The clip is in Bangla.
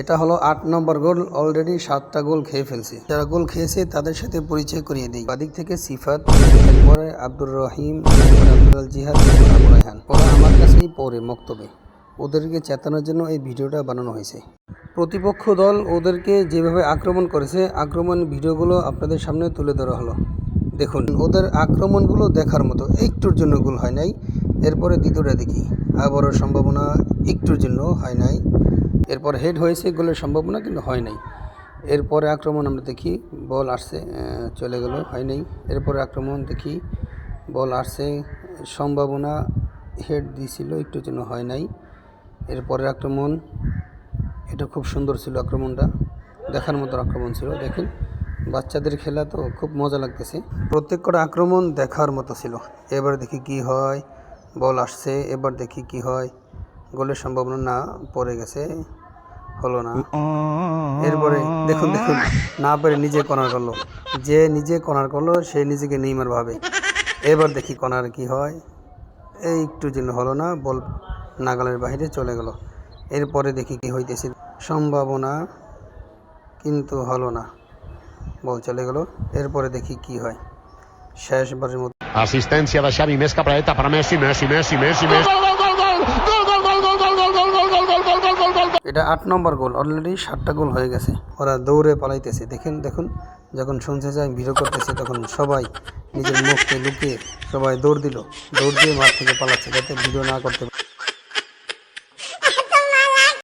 এটা হলো আট নম্বর গোল অলরেডি সাতটা গোল খেয়ে ফেলছে। যারা গোল খেয়েছে, তাদের সাথে পরিচয় করিয়ে দিই। বাদিক থেকে সিফাত এরপরে আব্দুর রহিম আব্দুল জিহাদ রায়হান। ওরা আমার কাছেই পড়ে মক্তবে। ওদেরকে চেতানোর জন্য এই ভিডিওটা বানানো হয়েছে। প্রতিপক্ষ দল ওদেরকে যেভাবে আক্রমণ করেছে, আক্রমণ ভিডিওগুলো আপনাদের সামনে তুলে ধরা হলো। দেখুন, ওদের আক্রমণগুলো দেখার মতো একটুর জন্য গোল হয় নাই। এরপরে দ্বিতীয়টা দেখি। আবারও সম্ভাবনা একটুর জন্য হয় নাই। এরপর হেড হয়েছে গোলের সম্ভাবনা কিন্তু হয় নাই। এরপরে আক্রমণ আমরা দেখি বল আসছে চলে গেল, হয় নাই। এরপরে আক্রমণ দেখি বল আসছে, সম্ভাবনা হেড দিছিল, একটু যেন হয় নাই। এরপরে আক্রমণ, এটা খুব সুন্দর ছিল আক্রমণটা, দেখার মতো আক্রমণ ছিল, দেখেন। বাচ্চাদের খেলা তো খুব মজা লাগতেছে। প্রত্যেক কটা আক্রমণ দেখার মতো ছিল। এবার দেখি কি হয় বল আসছে, এবার দেখি কি হয়। গোলের সম্ভাবনা না পড়ে গেছে হলো না এরপরে দেখুন দেখুন না পেরে নিজে কর্নার করল যে নিজে কর্নার করল সে নিজেকে নেইমার ভাবে এবার দেখি কর্নার কি হয় এই একটু জন্য হলো না বল নাগালের বাইরে চলে গেল এরপরে দেখি কি হইতেছে সম্ভাবনা কিন্তু হলো না বল চলে গেল এরপরে দেখি কি হয় শেষবারের মতো Assistència de Xavi, més cap a dreta per Messi, Messi, Messi, Messi, Messi. এটা আট নম্বর গোল অলরেডি সাতটা গোল হয়ে গেছে। ওরা দৌড়ে পালাইতেছে। দেখেন, দেখুন, যখন শুনছে যায় ভিডিও করতেছে, তখন সবাই নিজের মুখকে লুকিয়ে সবাই দৌড় দিল। দৌড় দিয়ে মাঠ থেকে পালাচ্ছে, যাতে ভিডিও না করতে।